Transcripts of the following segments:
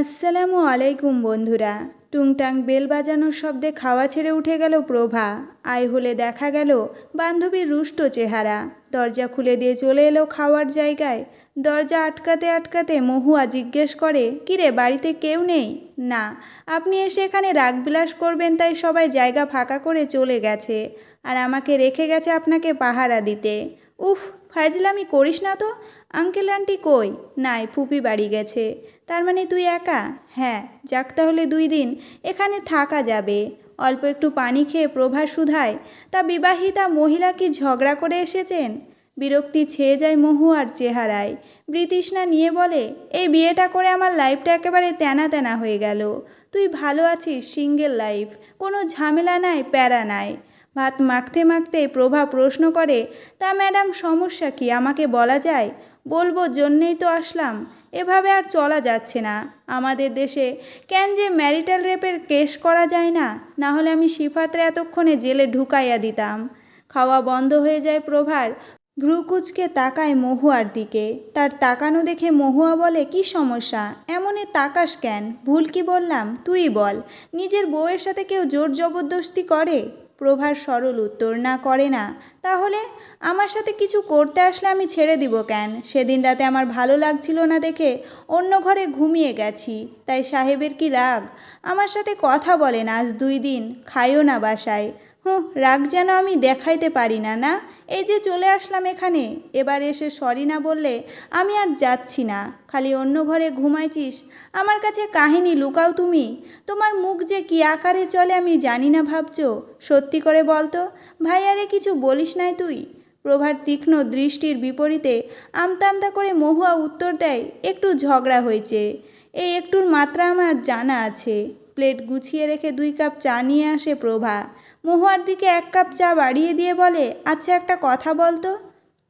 আসসালামু আলাইকুম বন্ধুরা। টুংটাং বেল বাজানোর শব্দে খাওয়া ছেড়ে উঠে গেল প্রভা। আয় হলে দেখা গেল বান্ধবীর রুষ্ট চেহারা। দরজা খুলে দিয়ে চলে এলো খাওয়ার জায়গায়। দরজা আটকাতে আটকাতে মহুয়া জিজ্ঞেস করে, কিরে, বাড়িতে কেউ নেই? না। আপনি এসে এখানে রাগবিলাস করবেন, তাই সবাই জায়গা ফাঁকা করে চলে গেছে। আর আমাকে রেখে গেছে আপনাকে পাহারা দিতে। উফ, ফাজলামি করিস না তো। আঙ্কেল আন্টি কই? নাই, ফুপি বাড়ি গেছে। তার মানে তুই একা? হ্যাঁ যাক তাহলে দুই দিন, এখানে থাকা যাবে। অল্প একটু পানি খেয়ে প্রভা শুধায় তা বিবাহিতা মহিলা কি ঝগড়া করে এসেছেন? বিরক্তি ছেয়ে যায় মহুয়ার চেহারায়। বৃতৃষ্ণা নিয়ে বলে এই বিয়েটা করে আমার লাইফটা একেবারে তেনা তেনা হয়ে গেল। তুই ভালো আছিস, সিঙ্গেল লাইফ। কোনো ঝামেলা নাই, প্যারা নাই। ভাত মাখতে মাখতে প্রভা প্রশ্ন করে, তা ম্যাডাম, সমস্যা কি? আমাকে বলা যায়? বলব জন্যেই তো আসলাম। এভাবে আর চলা যাচ্ছে না। আমাদের দেশে কেন যে ম্যারিটাল রেপের কেস করা যায় না? না হলে আমি সিফাতরে এতক্ষণে জেলে ঢুকাইয়া দিতাম। খাওয়া বন্ধ হয়ে যায় প্রভার। ভ্রুকুচকে তাকায় মহুয়ার দিকে। তার তাকানো দেখে মহুয়া বলে, কি সমস্যা? এমনে তাকাস কেন? ভুল কি বললাম? তুই বল। নিজের বউয়ের সাথে কেউ জোর জবরদস্তি করে? প্রভার সরল উত্তর না করে না, তাহলে আমার সাথে কিছু করতে আসলে আমি ছেড়ে দিব কেন? সেদিন রাতে আমার ভালো লাগছিল না দেখে অন্য ঘরে ঘুমিয়ে গেছি। তাই সাহেবের কি রাগ? আমার সাথে কথা বলে না আজ দুই দিন, খাইও না বাসায়। হুঁ, রাগ যেন আমি দেখাইতে পারি না না? এই যে চলে আসলাম এখানে, এবার এসে সরি না বললে আমি আর যাচ্ছি না। খালি অন্য ঘরে ঘুমাইছিস? আমার কাছে কাহিনী লুকাও তুমি। তোমার মুখ যে কি আকারে চলে আমি জানি না ভাবছ। সত্যি করে বলতো, ভাই, আরে কিছু বলিস নাই তুই? প্রভার তীক্ষ্ণ দৃষ্টির বিপরীতে আমতা আমতা করে মহুয়া উত্তর দেয়, একটু ঝগড়া হয়েছে। এই একটুর মাত্রা আমার জানা আছে। প্লেট গুছিয়ে রেখে দুই কাপ চা নিয়ে আসে প্রভা। মহুয়ার দিকে এক কাপ চা বাড়িয়ে দিয়ে বলে আচ্ছা একটা কথা বলতো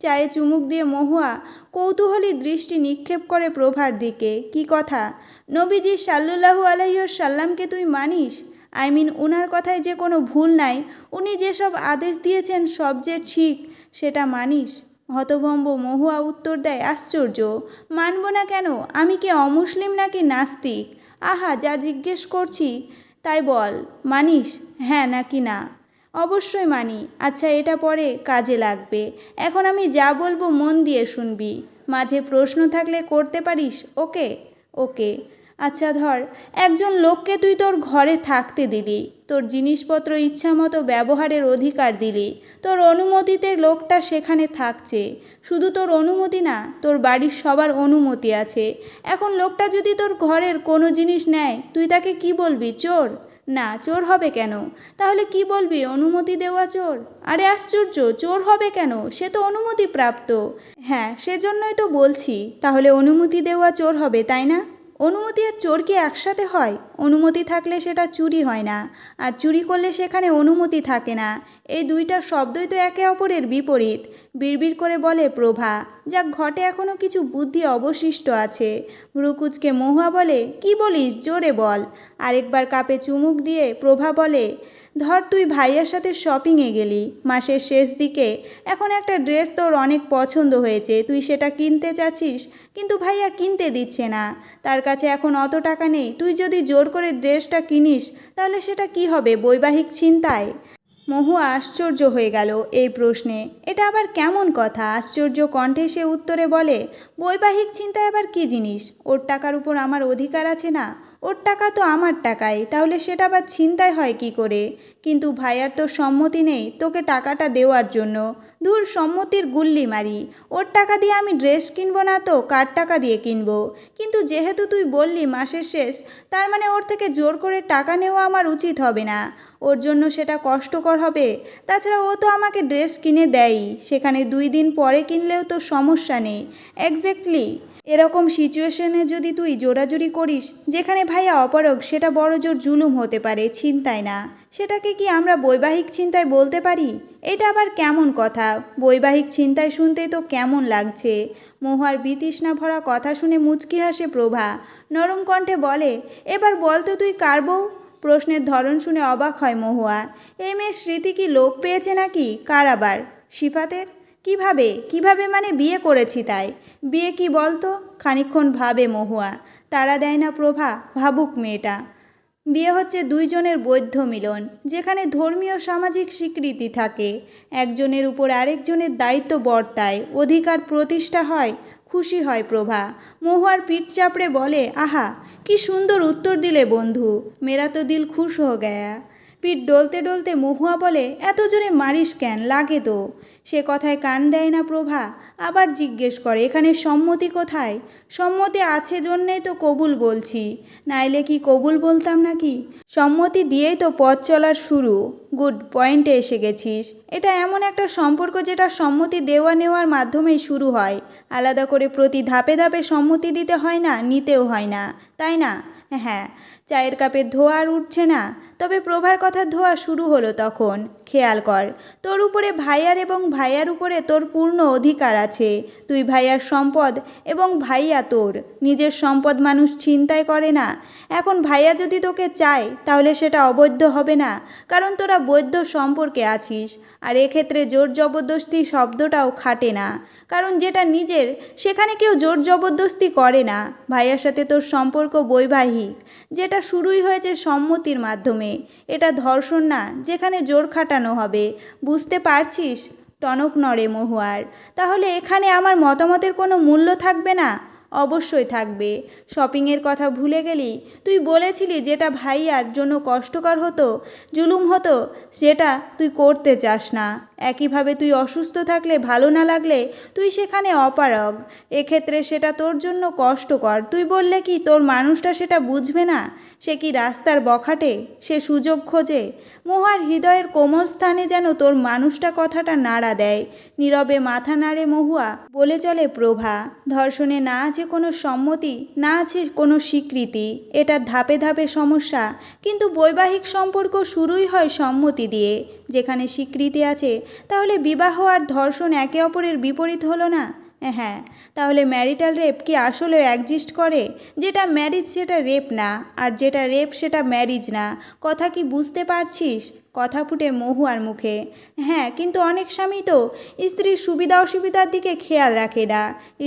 চায়ে চুমুক দিয়ে মহুয়া কৌতূহলী দৃষ্টি নিক্ষেপ করে প্রভার দিকে, কি কথা? নবীজি সাল্লুল্লাহু আলাইহর সাল্লামকে তুই মানিস? আই মিন, উনার কথায় যে কোনো ভুল নাই। উনি যেসব আদেশ দিয়েছেন সব যে ঠিক, সেটা মানিস? হতভম্ব মহুয়া উত্তর দেয়, আশ্চর্য! মানব না কেন? আমি কি অমুসলিম নাকি নাস্তিক? আহা, যা জিজ্ঞেস করছি তাই বল, মানিস? হ্যাঁ নাকি না? অবশ্যই মানি। আচ্ছা এটা পরে কাজে লাগবে। এখন আমি যা বলব মন দিয়ে শুনবি। মাঝে প্রশ্ন থাকলে করতে পারিস? ওকে? ওকে। আচ্ছা ধর, একজন লোককে তুই তোর ঘরে থাকতে দিলি। তোর জিনিসপত্র ইচ্ছা মতো ব্যবহারের অধিকার দিলি, তোর অনুমতিতে লোকটা সেখানে থাকছে। শুধু তোর অনুমতি না, তোর বাড়ির সবার অনুমতি আছে। এখন লোকটা যদি তোর ঘরের কোনো জিনিস নেয়, তুই তাকে কি বলবি, চোর? না, চোর হবে কেন? তাহলে কি বলবি, অনুমতি দেওয়া চোর? আরে আশ্চর্য, চোর হবে কেন? সে তো অনুমতি প্রাপ্ত হ্যাঁ সেজন্যই তো বলছি, তাহলে অনুমতি দেওয়া চোর হবে, তাই না? অনুমতি আর চোর কি একসাথে হয়? অনুমতি থাকলে সেটা চুরি হয় না। আর চুরি করলে সেখানে অনুমতি থাকে না। এই দুইটা শব্দই তো একে অপরের বিপরীত। বিড়বিড় করে বলে প্রভা, যাক, ঘটে এখনও কিছু বুদ্ধি অবশিষ্ট আছে। ভ্রুকুচকে মহুয়া বলে, কি বলিস, জোরে বল। আরেকবার কাপে চুমুক দিয়ে প্রভা বলে, ধর, তুই ভাইয়ার সাথে শপিংয়ে গেলি। মাসের শেষ দিকে এখন একটা ড্রেস তোর অনেক পছন্দ হয়েছে। তুই সেটা কিনতে চাচ্ছিস, কিন্তু ভাইয়া কিনতে দিচ্ছে না। তার কাছে এখন অত টাকা নেই। তুই যদি জোর করে ড্রেসটা কিনিস, তাহলে সেটা কি হবে বৈবাহিক চিন্তায় মহু আশ্চর্য হয়ে গেল এই প্রশ্নে। এটা আবার কেমন কথা? আশ্চর্য কণ্ঠে সে উত্তরে বলে, বৈবাহিক চিন্তায় আবার কি জিনিস? ওর টাকার উপর আমার অধিকার আছে না? ওর টাকা তো আমার টাকাই, তাহলে সেটা আবার ছিনতাই হয় কি করে? কিন্তু ভাইয়ার তো সম্মতি নেই তোকে টাকাটা দেওয়ার জন্য। ধুর, সম্মতির গুল্লি মারি। ওর টাকা দিয়ে আমি ড্রেস কিনবো না তো, কার টাকা দিয়ে কিনবো? কিন্তু যেহেতু তুই বললি মাসের শেষ, তার মানে ওর থেকে জোর করে টাকা নেওয়া আমার উচিত হবে না। ওর জন্য সেটা কষ্টকর হবে। তাছাড়া ও তো আমাকে ড্রেস কিনে দেয়ই। সেখানে দুই দিন পরে কিনলেও তো সমস্যা নেই। এক্স্যাক্টলি এরকম সিচুয়েশনে যদি তুই জোরাজুরি করিস, যেখানে ভাইয়া অপারগ, সেটা বড় জোর জুলুম হতে পারে চিন্তায় না। সেটাকে কি আমরা বৈবাহিক চিন্তায় বলতে পারি? এটা আবার কেমন কথা? বৈবাহিক চিন্তায় শুনতেই তো কেমন লাগছে। মহুয়ার বিতৃষ্ণা ভরা কথা শুনে মুচকি হাসে প্রভা। নরম কণ্ঠে বলে, এবার বল তো তুই কার বউ? প্রশ্নের ধরন শুনে অবাক হয় মহুয়া। এই মেয়ের স্মৃতি কি লোপ পেয়েছে নাকি? কার আবার? সিফাতের কীভাবে কীভাবে মানে বিয়ে করেছি তাই? বিয়ে কি বলতো? খানিকক্ষণ ভাবে মহুয়া। তারা দেয় না প্রভা, ভাবুক মেয়েটা। বিয়ে হচ্ছে দুইজনের বৈধ মিলন, যেখানে ধর্মীয় সামাজিক স্বীকৃতি থাকে। একজনের উপর আরেকজনের দায়িত্ব বর্তায়, অধিকার প্রতিষ্ঠা হয়, খুশি হয় প্রভা। মহুয়ার পিঠ চাপড়ে বলে, আহা, কি সুন্দর উত্তর দিলে বন্ধু। মেরা তো দিল খুশ হো গয়া। পিঠ ডলতে ডলতে মহুয়া বলে এত জোরে মারিস কেন? লাগে তো। সে কথায় কান দেয় না প্রভা। আবার জিজ্ঞেস করে, এখানে সম্মতি কোথায়? সম্মতি আছে জন্যেই তো কবুল বলছি। নাইলে কি কবুল বলতাম নাকি? সম্মতি দিয়েই তো পথ চলার শুরু। গুড পয়েন্টে এসে গেছিস। এটা এমন একটা সম্পর্ক যেটা সম্মতি দেওয়া নেওয়ার মাধ্যমেই শুরু হয়। আলাদা করে প্রতি ধাপে ধাপে সম্মতি দিতে হয় না, নিতেও হয় না। তাই না? হ্যাঁ। চায়ের কাপের ধোয়া আর উঠছে না। তবে প্রভার কথা ধোয়া শুরু হলো তখন। খেয়াল কর, তোর উপরে ভাইয়ার এবং ভাইয়ার উপরে তোর পূর্ণ অধিকার আছে। তুই ভাইয়ার সম্পদ এবং ভাইয়া তোর। নিজের সম্পদ মানুষ ছিনতাই করে না। এখন ভাইয়া যদি তোকে চায়, তাহলে সেটা অবৈধ হবে না, কারণ তোরা বৈধ সম্পর্কে আছিস। আর এক্ষেত্রে জোর জবরদস্তি শব্দটাও খাটে না। কারণ যেটা নিজের, সেখানে কেউ জোর জবরদস্তি করে না। ভাইয়ার সাথে তোর সম্পর্ক বৈবাহিক। যেটা শুরুই হয়েছে সম্মতির মাধ্যমে। এটা ধর্ষণ না, যেখানে জোর খাটানো হবে। বুঝতে পারছিস? টনক নড়ে মহুয়ার। তাহলে এখানে আমার মতামতের কোনো মূল্য থাকবে না? অবশ্যই থাকবে। শপিংয়ের কথা ভুলে গেলি? তুই বলেছিলি যেটা ভাইয়ার জন্য কষ্টকর হতো, জুলুম হতো, সেটা তুই করতে চাস না। একইভাবে তুই অসুস্থ থাকলে, ভালো না লাগলে তুই সেখানে অপারগ। এক্ষেত্রে সেটা তোর জন্য কষ্টকর। তুই বললে কি, তোর মানুষটা সেটা বুঝবে না? সে কি রাস্তার বখাটে? সে সুযোগ খোঁজে? মহার হৃদয়ের কোমল স্থানে যেন তোর মানুষটা কথাটা নাড়া দেয়। নীরবে মাথা নাড়ে মহুয়া, বলে চলে প্রভা। ধর্ষণে না আছে কোনো সম্মতি, না আছে কোনো স্বীকৃতি। এটা ধাপে ধাপে সমস্যা, কিন্তু বৈবাহিক সম্পর্ক শুরুই হয় সম্মতি দিয়ে। যেখানে স্বীকৃতি আছে তাহলে বিবাহ আর ধর্ষণ একে অপরের বিপরীত হলো না? হ্যাঁ তাহলে ম্যারিটাল রেপ কি আসলে অ্যাকজিস্ট করে? যেটা ম্যারিজ সেটা রেপ না, আর যেটা রেপ সেটা ম্যারিজ না। কথা কি বুঝতে পারছিস? কথা ফুটে মহুয়ার মুখে। হ্যাঁ কিন্তু অনেক স্বামী তো স্ত্রীর সুবিধা অসুবিধার দিকে খেয়াল রাখে না।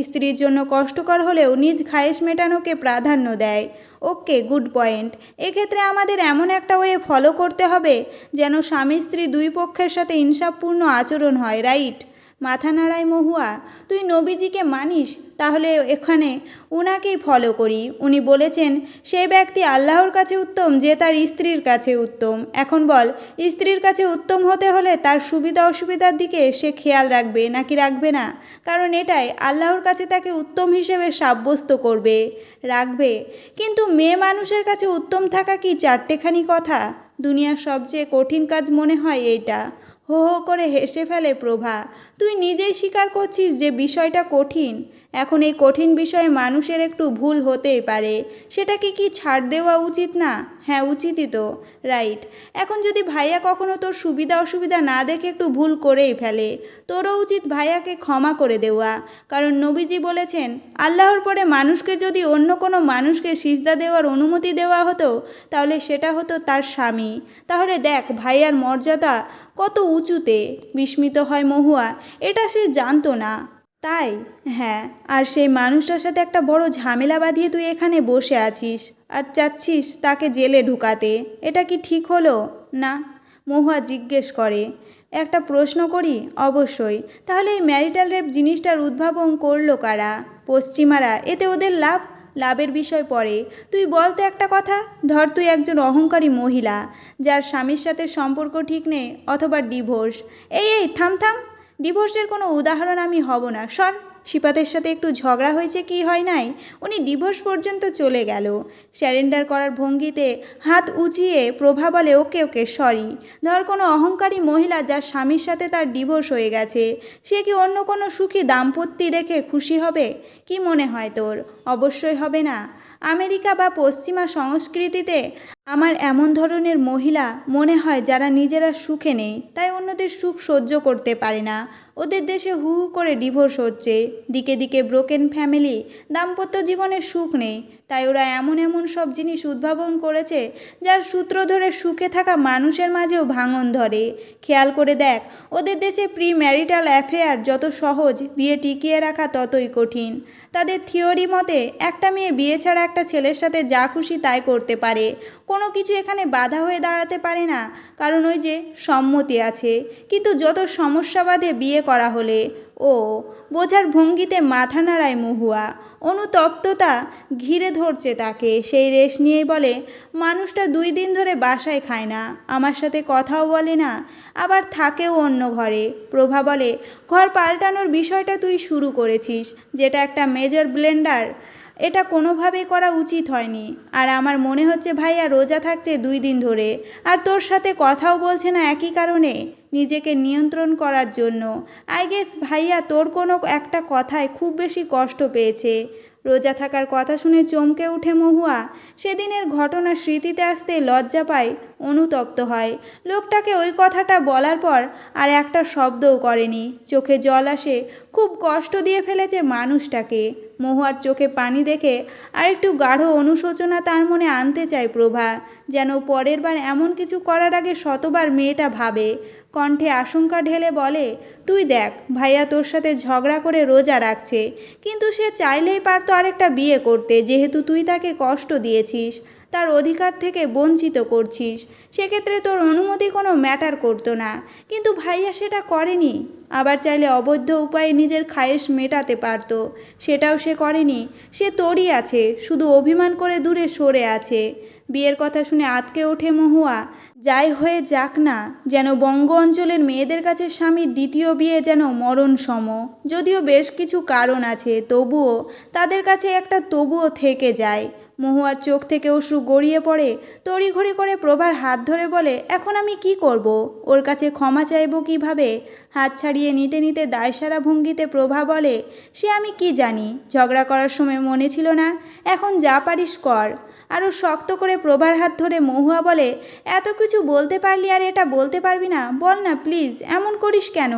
স্ত্রীর জন্য কষ্টকর হলেও নিজ খায়েশ মেটানোকে প্রাধান্য দেয়। Okay, good point. এক্ষেত্রে আমাদের এমন একটা ওয়ে ফলো করতে হবে যেন স্বামী স্ত্রী দুই পক্ষের সাথে ইনসাফপূর্ণ আচরণ হয়, রাইট? মাথা নাড়ায় মহুয়া, তুই নবীজিকে মানিস? তাহলে এখানে উনাকেই ফলো করি। উনি বলেছেন, সেই ব্যক্তি আল্লাহর কাছে উত্তম যে তার স্ত্রীর কাছে উত্তম। এখন বল, স্ত্রীর কাছে উত্তম হতে হলে তার সুবিধা অসুবিধার দিকে সে খেয়াল রাখবে নাকি রাখবে না? কারণ এটাই, আল্লাহর কাছে তাকে উত্তম হিসেবে সাব্যস্ত করবে, রাখবে। কিন্তু মেয়ে মানুষের কাছে উত্তম থাকা কি চারটেখানি কথা? দুনিয়ার সবচেয়ে কঠিন কাজ মনে হয় এইটা। হো হো করে হেসে ফেলে প্রভা। তুই নিজেই স্বীকার করছিস যে বিষয়টা কঠিন। এখন এই কঠিন বিষয়ে মানুষের একটু ভুল হতেই পারে। সেটাকে কি ছাড় দেওয়া উচিত না? হ্যাঁ উচিতই তো। রাইট। এখন যদি ভাইয়া কখনো তোর সুবিধা অসুবিধা না দেখে একটু ভুল করেই ফেলে, তোরও উচিত ভাইয়াকে ক্ষমা করে দেওয়া। কারণ নবীজি বলেছেন, আল্লাহর পরে মানুষকে যদি অন্য কোনো মানুষকে সিজদা দেওয়ার অনুমতি দেওয়া হতো, তাহলে সেটা হতো তার স্বামী। তাহলে দেখ, ভাইয়ার মর্যাদা কত উঁচুতে। বিস্মিত হয় মহুয়া। এটা সে জানতো না। তাই হ্যাঁ আর সেই মানুষটার সাথে একটা বড় ঝামেলা বাঁধিয়ে তুই এখানে বসে আছিস, আর চাচ্ছিস তাকে জেলে ঢুকাতে। এটা কি ঠিক হলো? না, মহুয়া জিজ্ঞেস করে। একটা প্রশ্ন করি? অবশ্যই। তাহলে এই ম্যারিটাল রেপ জিনিসটার উদ্ভাবন করল কারা? পশ্চিমারা, এতে ওদের লাভ? লাভের বিষয় পড়ে। তুই বল তো একটা কথা। ধর তুই একজন অহংকারী মহিলা, যার স্বামীর সাথে সম্পর্ক ঠিক নেই, অথবা ডিভোর্স। এই এই, থাম থাম। ডিভোর্সের কোনো উদাহরণ আমি হব না। সর, শিপাতের সাথে একটু ঝগড়া হয়েছে কি হয় নাই? উনি ডিভোর্স পর্যন্ত চলে গেল। স্যারেন্ডার করার ভঙ্গিতে হাত উঁচিয়ে প্রভা বলে, ওকে ওকে, সরি। ধর, কোনো অহংকারী মহিলা যার স্বামীর সাথে তার ডিভোর্স হয়ে গেছে, সে কি অন্য কোনো সুখী দাম্পত্যি দেখে খুশি হবে? কি মনে হয় তোর? অবশ্যই হবে না। আমেরিকা বা পশ্চিমা সংস্কৃতিতে আমার এমন ধরনের মহিলা মনে হয় যারা নিজেরা সুখে নেই, তাই অন্যদের সুখ সহ্য করতে পারে না। ওদের দেশে হু হু করে ডিভোর্স হচ্ছে। দিকে দিকে ব্রোকেন ফ্যামিলি, দাম্পত্য জীবনে সুখ নেই। তাই ওরা এমন এমন সব জিনিস উদ্ভাবন করেছে, যার সূত্র ধরে সুখে থাকা মানুষের মাঝেও ভাঙন ধরে। খেয়াল করে দেখ, ওদের দেশে প্রি ম্যারিটাল অ্যাফেয়ার যত সহজ, বিয়ে টিকিয়ে রাখা ততই কঠিন। তাদের থিওরি মতে, একটা মেয়ে বিয়ে ছাড়া একটা ছেলের সাথে যা খুশি তাই করতে পারে। কোনো কিছু এখানে বাধা হয়ে দাঁড়াতে পারে না। কারণ ওই যে সম্মতি আছে। কিন্তু যত সমস্যা বাদে বিয়ে করা হলে, ও বোঝার ভঙ্গিতে মাথা নাড়ায় মহুয়া। অনুতপ্ততা ঘিরে ধরছে তাকে। সেই রেশ নিয়েই বলে, মানুষটা দুই দিন ধরে বাসায় খায় না। আমার সাথে কথাও বলে না। আবার থাকেও অন্য ঘরে। প্রভা বলে, ঘর পাল্টানোর বিষয়টা তুই শুরু করেছিস, যেটা একটা মেজর ব্লেন্ডার এটা কোনোভাবেই করা উচিত হয়নি। আর আমার মনে হচ্ছে ভাইয়া রোজা থাকছে দুই দিন ধরে। আর তোর সাথে কথাও বলছে না একই কারণে। নিজেকে নিয়ন্ত্রণ করার জন্য। আই গেস ভাইয়া তোর কোনো একটা কথায় খুব বেশি কষ্ট পেয়েছে। রোজা থাকার কথা শুনে চমকে উঠে মহুয়া। সেদিনের ঘটনা স্মৃতিতে আসতে লজ্জা পায়, অনুতপ্ত হয়। লোকটাকে ওই কথাটা বলার পর আর একটা শব্দও করেনি। চোখে জল আসে, খুব কষ্ট দিয়ে ফেলেছে মানুষটাকে। মহুয়ার চোখে পানি দেখে আরেকটু গাঢ় অনুশোচনা তার মনে আনতে চায় প্রভা, যেন পরের বার এমন কিছু করার আগে শতবার মেয়েটা ভাবে। কণ্ঠে আশঙ্কা ঢেলে বলে, তুই দেখ, ভাইয়া তোর সাথে ঝগড়া করে রোজা রাখছে, কিন্তু সে চাইলেই পারতো আরেকটা বিয়ে করতে, যেহেতু তুই তাকে কষ্ট দিয়েছিস। তার অধিকার থেকে বঞ্চিত করছিস। সেক্ষেত্রে তোর অনুমতি কোনো ম্যাটার করতো না। কিন্তু ভাইয়া সেটা করেনি। আবার চাইলে অবৈধ উপায়ে নিজের খায়েশ মেটাতে পারতো। সেটাও সে করেনি। সে তোরই আছে। শুধু অভিমান করে দূরে সরে আছে। বিয়ের কথা শুনে আতকে ওঠে মহুয়া। যাই হয়ে যাক না, যেন বঙ্গ অঞ্চলের মেয়েদের কাছে স্বামীর দ্বিতীয় বিয়ে যেন মরণ সম যদিও বেশ কিছু কারণ আছে, তবুও তাদের কাছে একটা তবুও থেকে যায়। মহুয়ার চোখ থেকে অশ্রু গড়িয়ে পড়ে তড়িঘড়ি করে প্রভার হাত ধরে বলে, এখন আমি কি করব? ওর কাছে ক্ষমা চাইব কীভাবে? হাত ছাড়িয়ে নিতে নিতে দায়সারা ভঙ্গিতে প্রভা বলে, সে আমি কি জানি? ঝগড়া করার সময় মনে ছিল না। এখন যা পারিস কর। আরও শক্ত করে প্রভার হাত ধরে মহুয়া বলে, এত কিছু বলতে পারলি আর এটা বলতে পারবি না। বল না, প্লিজ, এমন করিস কেন?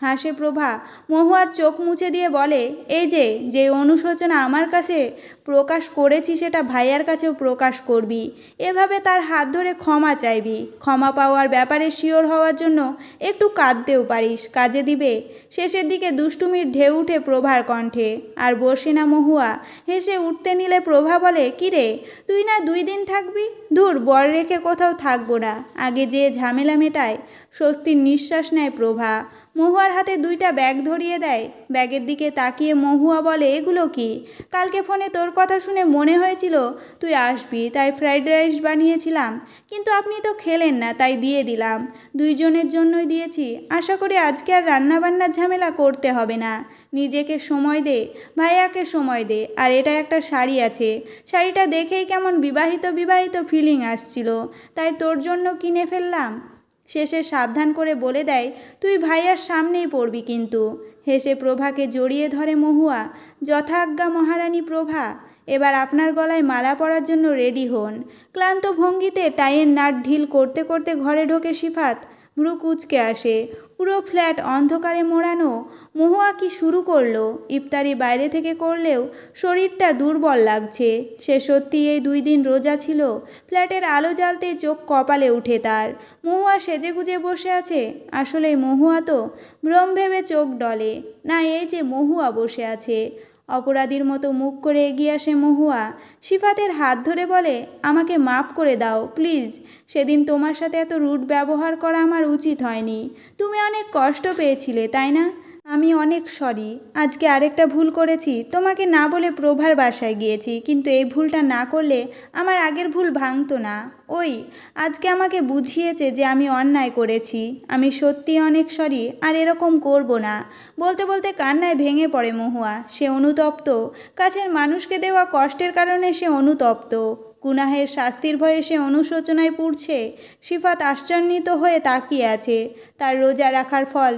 হাসে প্রভা। মহুয়ার চোখ মুছে দিয়ে বলে, এই যে যে অনুশোচনা আমার কাছে প্রকাশ করেছি সেটা ভাইয়ার কাছেও প্রকাশ করবি। এভাবে তার হাত ধরে ক্ষমা চাইবি। ক্ষমা পাওয়ার ব্যাপারে শিওর হওয়ার জন্য একটু কাঁদতেও পারিস। কাজে দিবে। শেষের দিকে দুষ্টুমির ঢেউ উঠে প্রভার কণ্ঠে। আর বসে না মহুয়া। হেসে উঠতে নিলে প্রভা বলে কিরে তুই না দুই দিন থাকবি? ধুর, বর রেখে কোথাও থাকব না। আগে যে ঝামেলা মেটায়, স্বস্তির নিঃশ্বাস নেয় প্রভা। মহুয়ার হাতে দুইটা ব্যাগ ধরিয়ে দেয়। ব্যাগের দিকে তাকিয়ে মহুয়া বলে, এগুলো কি? কালকে ফোনে তোর কথা শুনে মনে হয়েছিল তুই আসবি, তাই ফ্রাইড রাইস বানিয়েছিলাম। কিন্তু আপনি তো খেলেন না, তাই দিয়ে দিলাম। দুইজনের জন্যই দিয়েছি। আশা করি আজকে আর রান্নাবান্নার ঝামেলা করতে হবে না। নিজেকে সময় দে, ভাইয়াকে সময় দে। আর এটা একটা শাড়ি আছে। শাড়িটা দেখেই কেমন বিবাহিত বিবাহিত ফিলিং আসছিল। তাই তোর জন্য কিনে ফেললাম। শেষে সাবধান করে বলে দেয়, তুই ভাইয়ার সামনেই পড়বি কিন্তু। হেসে প্রভাকে জড়িয়ে ধরে মহুয়া যথাজ্ঞা মহারানী প্রভা, এবার আপনার গলায় মালা পরার জন্য রেডি হন। ক্লান্ত ভঙ্গিতে টাইয়ের নাট ঢিল করতে করতে ঘরে ঢোকে সিফাত ভ্রু কুচকে আসে। পুরো ফ্ল্যাট অন্ধকারে মোড়ানো, মহুয়া কি শুরু করল, ইফতারি বাইরে থেকে করলেও শরীরটা দুর্বল লাগছে। সে সত্যি এই দুই দিন রোজা ছিল, ফ্ল্যাটের আলো জ্বালতে চোখ কপালে উঠে তার। মহুয়া সেজে গুজে বসে আছে আসলে মহুয়া তো ভ্রম ভেবে চোখ ডলে। না, এই যে মহুয়া বসে আছে। অপরাধীর মতো মুখ করে এগিয়ে আসে মহুয়া। সিফাতের হাত ধরে বলে, আমাকে মাফ করে দাও, প্লিজ। সেদিন তোমার সাথে এত রুট ব্যবহার করা আমার উচিত হয়নি। তুমি অনেক কষ্ট পেয়েছিলে, তাই না? আমি অনেক সরি আজকে আরেকটা ভুল করেছি। তোমাকে না বলে প্রভার বাসায় গিয়েছি, কিন্তু এই ভুলটা না করলে আমার আগের ভুল ভাঙতো না। ওই, আজকে আমাকে বুঝিয়েছে যে আমি অন্যায় করেছি। আমি সত্যি অনেক সরি আর এরকম করব না। বলতে বলতে কান্নায় ভেঙে পড়ে মহুয়া। সে অনুতপ্ত। কাছের মানুষকে দেওয়া কষ্টের কারণে সে অনুতপ্ত। গুনাহের শাস্তির ভয়ে সে অনুশোচনায় পুড়ছে। সিফাত আশ্চর্যিত হয়ে তাকিয়ে আছে। তার রোজা রাখার ফল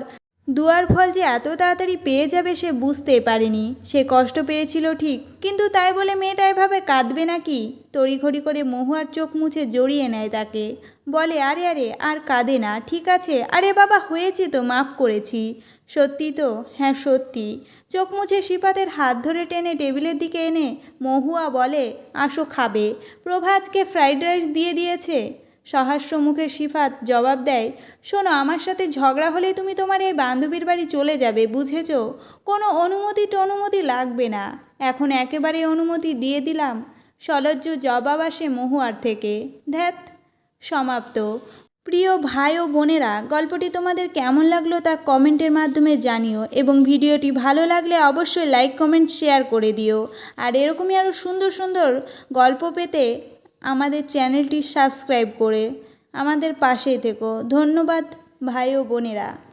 দুয়ার ফল যে এত তাড়াতাড়ি পেয়ে যাবে সে বুঝতে পারেনি। সে কষ্ট পেয়েছিল ঠিক, কিন্তু তাই বলে মেয়েটা এভাবে কাঁদবে নাকি? তড়িঘড়ি করে মহুয়ার চোখ মুছে জড়িয়ে নেয় তাকে। বলে, আরে আরে, আর কাঁদে না, ঠিক আছে? আরে বাবা, হয়েছে তো, মাফ করেছি। সত্যি তো? হ্যাঁ সত্যি। চোখ মুছে শিপাতের হাত ধরে টেনে টেবিলের দিকে এনে মহুয়া বলে, আসো খাবে। প্রভা আজকে ফ্রাইড রাইস দিয়ে দিয়েছে? সহাস্য মুখে সিফাত জবাব দেয়, শোনো, আমার সাথে ঝগড়া হলেই তুমি তোমার এই বান্ধবীর বাড়ি চলে যাবে, বুঝেছ? কোনো অনুমতি টনুমতি লাগবে না। এখন একেবারে অনুমতি দিয়ে দিলাম। সলজ্জ জবাব আসে মহুয়ার থেকে। ধ্যাত সমাপ্ত। প্রিয় ভাই ও বোনেরা, গল্পটি তোমাদের কেমন লাগল তা কমেন্টের মাধ্যমে জানিও এবং ভিডিওটি ভালো লাগলে অবশ্যই লাইক, কমেন্ট, শেয়ার করে দিও। আর এরকমই আরও সুন্দর সুন্দর গল্প পেতে আমাদের চ্যানেলটি সাবস্ক্রাইব করে আমাদের পাশেই থেকো। ধন্যবাদ ভাই ও বোনেরা।